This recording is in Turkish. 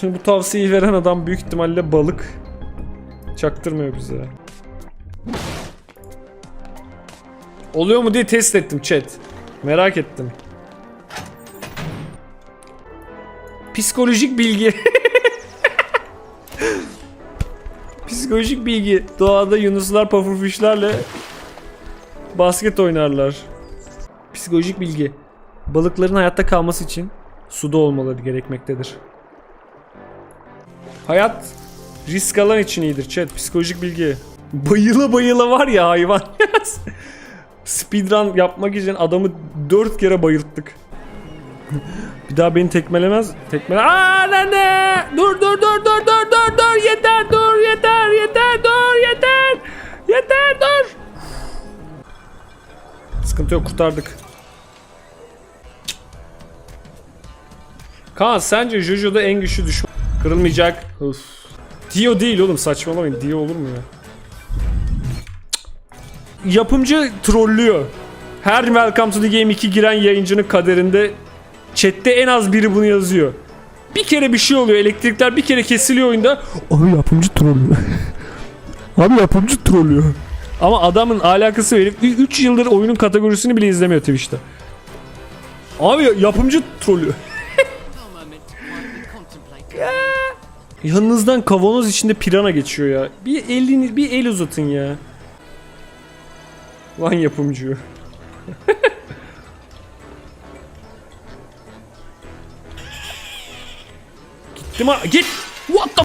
Şimdi bu tavsiyeyi veren adam büyük ihtimalle balık. Çaktırmıyor bize. Oluyor mu diye test ettim chat. Merak ettim. Psikolojik bilgi. Psikolojik bilgi. Doğada yunuslar pufferfishlerle basket oynarlar. Psikolojik bilgi. Balıkların hayatta kalması için suda olmaları gerekmektedir. Hayat risk alan için iyidir chat. Psikolojik bilgi. Bayıla bayıla var ya hayvan. Speedrun yapmak için adamı dört kere bayılttık. Bir daha beni tekmelemez. Tekmele... Aa ne ne? Dur dur dur dur dur dur dur yeter dur yeter yeter dur yeter. Yeter dur. Sıkıntı yok kurtardık. Kaan sence Jojo'da en güçlü düşman kırılmayacak. Uf. Dio değil oğlum saçmalamayın. Dio olur mu ya? Yapımcı trollüyor. Her Welcome to the Game 2 giren yayıncının kaderinde chatte en az biri bunu yazıyor. Bir kere bir şey oluyor. Elektrikler bir kere kesiliyor oyunda. Abi yapımcı trollüyor. Abi yapımcı trollüyor. Ama adamın alakası verip 3 yıldır oyunun kategorisini bile izlemiyor Twitch'te. Abi yapımcı trollüyor. Yanınızdan kavanoz içinde pirana geçiyor ya. Bir elini bir el uzatın ya. Lan yapımcı. Gittim ha git. What the